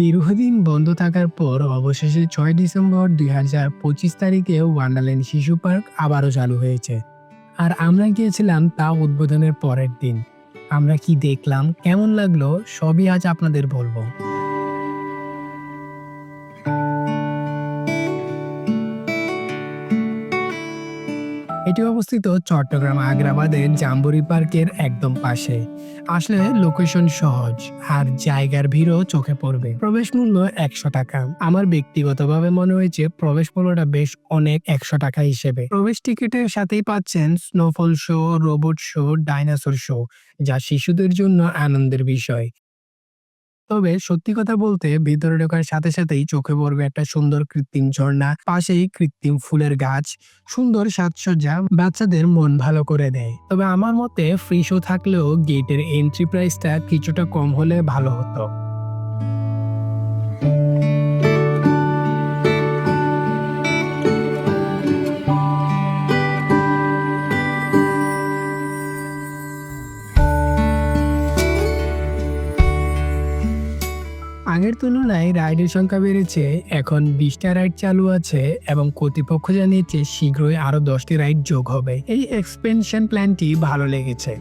দীর্ঘদিন বন্ধ থাকার পর অবশেষে ছয় ডিসেম্বর দুই হাজার পঁচিশ তারিখে ওয়ান্ডারল্যান্ড শিশু পার্ক আবারও চালু হয়েছে। আর আমরা গিয়েছিলাম তা উদ্বোধনের পরের দিন। আমরা কি দেখলাম, কেমন লাগল, সবই আজ আপনাদের বলব। এটি অবস্থিত চট্টগ্রাম আগ্রাবাদের জাম্বুরি পার্কের একদম পাশে। আসলে লোকেশন সহজ, আর জায়গার ভিড়ও চোখে পড়বে। প্রবেশ মূল্য একশো টাকা। আমার ব্যক্তিগতভাবে মনে হয়েছে প্রবেশ মূল্যটা বেশ অনেক একশো টাকা হিসেবে। প্রবেশ টিকিটের সাথেই পাচ্ছেন snowfall show robot show dinosaur show যা শিশুদের জন্য আনন্দের বিষয়। তবে সত্যি কথা বলতে ভিতরে ঢোকার সাথে সাথেই চোখে পড়বে একটা সুন্দর কৃত্রিম ঝর্ণা, পাশেই কৃত্রিম ফুলের গাছ, সুন্দর সাজসজ্জা বাচ্চাদের মন ভালো করে দেয়। তবে আমার মতে ফ্রি শো থাকলেও গেটের এন্ট্রি প্রাইসটা কিছুটা কম হলে ভালো হতো। আগের তুলনায় রাইডের সংখ্যা বেড়েছে, এখন বিশটা রাইড চালু আছে এবং কর্তৃপক্ষ জানিয়েছে শীঘ্রই আরও দশটি রাইড যোগ হবে। এই এক্সপেনশন প্ল্যানটি ভালো লেগেছে।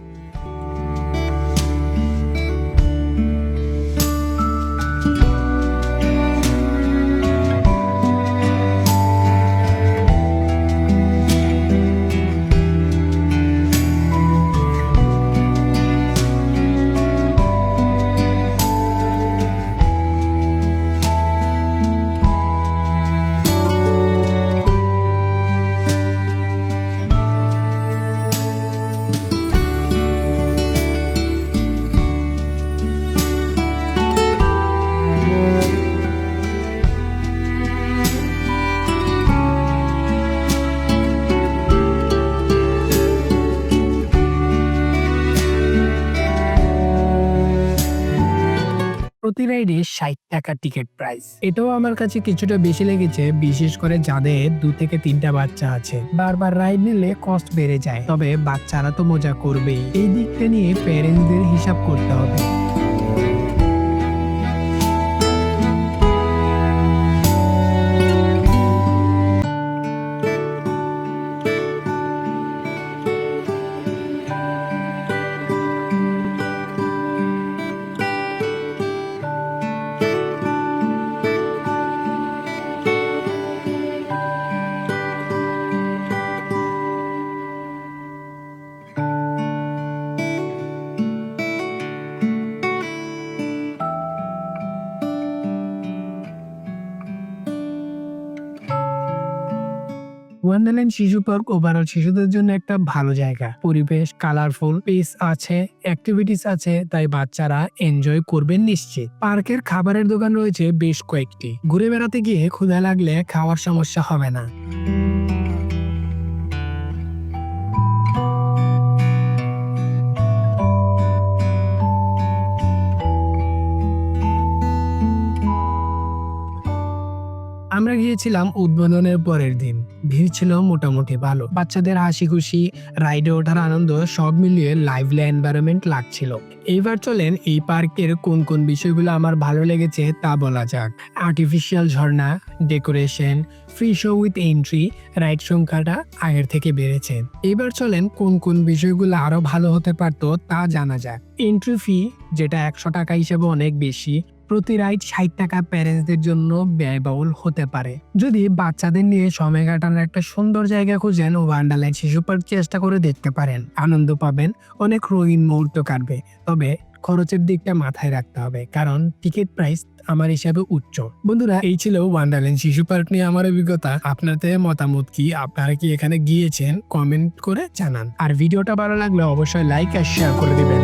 প্রতি রাইডে ষাট টাকা টিকিট প্রাইস এটাও আমার কাছে কিছুটা বেশি লেগেছে, বিশেষ করে যাদের দু থেকে তিনটা বাচ্চা আছে। বারবার রাইড নিলে কস্ট বেড়ে যায়, তবে বাচ্চারা তো মজা করবেই। এই দিকটা নিয়ে প্যারেন্টসদের হিসাব করতে হবে। ওয়ান্ডারল্যান্ড শিশু পার্ক ওভারঅল শিশুদের জন্য একটা ভালো জায়গা। পরিবেশ কালারফুল পেস আছে অ্যাক্টিভিটিস আছে, তাই বাচ্চারা এনজয় করবেন নিশ্চিত। পার্কের খাবারের দোকান রয়েছে বেশ কয়েকটি। ঘুরে বেড়াতে গিয়ে ক্ষুধা লাগলে খাওয়ার সমস্যা হবে না। আমরা গিয়েছিলাম উদ্বোধনের পরের দিন। ভিড় ছিল মোটামুটি ভালো। বাচ্চাদের হাসি খুশি রাইডে ওঠার আনন্দ সব মিলিয়ে লাইভলি এনভায়রনমেন্ট লাগছিল। এইবার চলেন এই পার্কের কোন কোন বিষয়গুলো আমার ভালো লেগেছে তা বলা যাক। Artificial Jharna decoration free show with entry ride সংখ্যাটা আগের থেকে বেড়েছে। এবার চলেন কোন কোন বিষয়গুলো আরও ভালো হতে পারতো তা জানা যাক। এন্ট্রি ফি যেটা একশো টাকা হিসেবে অনেক বেশি প্রতি রাইড ষাট টাকা প্যারেন্টসদের জন্য ব্যয়বহুল হতে পারে। যদি বাচ্চাদের নিয়ে সময় কাটানোর একটা সুন্দর জায়গা খুঁজেন ওয়ান্ডারল্যান্ড শিশু পার্ক চেষ্টা করে দেখতে পারেন। আনন্দ পাবেন, অনেক রঙিন মুহূর্ত কাটবে। তবে খরচের দিকটা মাথায় রাখতে হবে, কারণ টিকিট প্রাইস আমার হিসাবে উচ্চ। বন্ধুরা, এই ছিল ওয়ান্ডারল্যান্ড শিশু পার্ক নিয়ে আমার অভিজ্ঞতা। আপনাদের মতামত কি? আপনারা কি এখানে গিয়েছেন? কমেন্ট করে জানান। আর ভিডিওটা ভালো লাগলে অবশ্যই লাইক আর শেয়ার করে দিবেন।